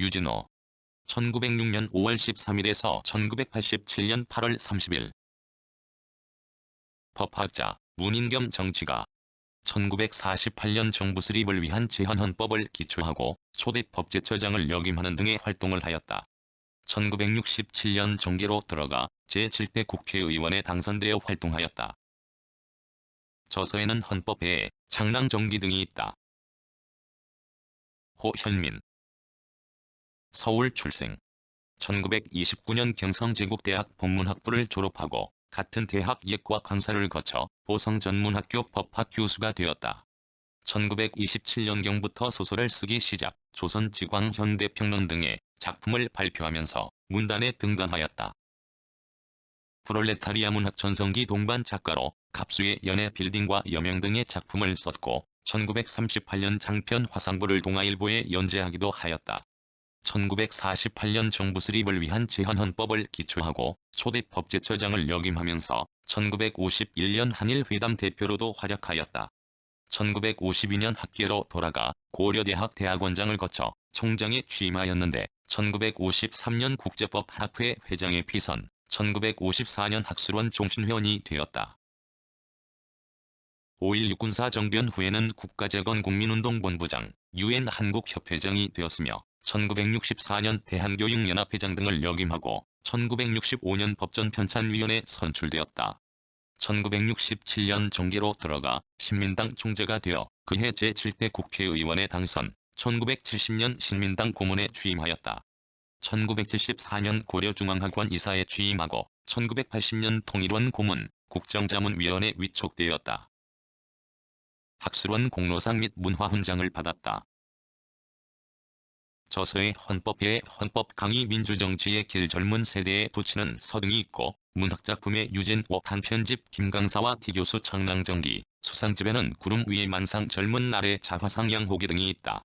유진호 1906년 5월 13일에서 1987년 8월 30일 법학자, 문인 겸 정치가 1948년 정부 수립을 위한 제헌헌법을 기초하고 초대 법제처장을 역임하는 등의 활동을 하였다. 1967년 정계로 들어가 제7대 국회의원에 당선되어 활동하였다. 저서에는 헌법 외에 장랑 정기 등이 있다. 호현민 서울 출생 1929년 경성제국대학 법문학부를 졸업하고 같은 대학 예과 강사를 거쳐 보성전문학교 법학 교수가 되었다. 1927년경부터 소설을 쓰기 시작 조선지광 현대평론 등의 작품을 발표하면서 문단에 등단하였다. 프롤레타리아 문학 전성기 동반 작가로 갑수의 연애 빌딩과 여명 등의 작품을 썼고 1938년 장편 화상부를 동아일보에 연재하기도 하였다. 1948년 정부 수립을 위한 제헌헌법을 기초하고 초대 법제처장을 역임하면서 1951년 한일회담 대표로도 활약하였다. 1952년 학계로 돌아가 고려대학 대학원장을 거쳐 총장에 취임하였는데 1953년 국제법 학회 회장에 피선 1954년 학술원 종신회원이 되었다. 5.16 군사정변 후에는 국가재건국민운동본부장, 유엔 한국협회장이 되었으며 1964년 대한교육연합회장 등을 역임하고 1965년 법전편찬위원회 선출되었다. 1967년 정계로 들어가 신민당 총재가 되어 그해 제7대 국회의원에 당선, 1970년 신민당 고문에 취임하였다. 1974년 고려중앙학원 이사에 취임하고 1980년 통일원 고문, 국정자문위원회 위촉되었다. 학술원 공로상 및 문화훈장을 받았다. 저서의 헌법회의 헌법 강의 민주정치의 길 젊은 세대에 붙이는 서등이 있고 문학작품의 유진옥 한편집 김강사와 티교수 청랑정기, 수상집에는 구름 위의 만상 젊은 날의 자화상 양호기 등이 있다.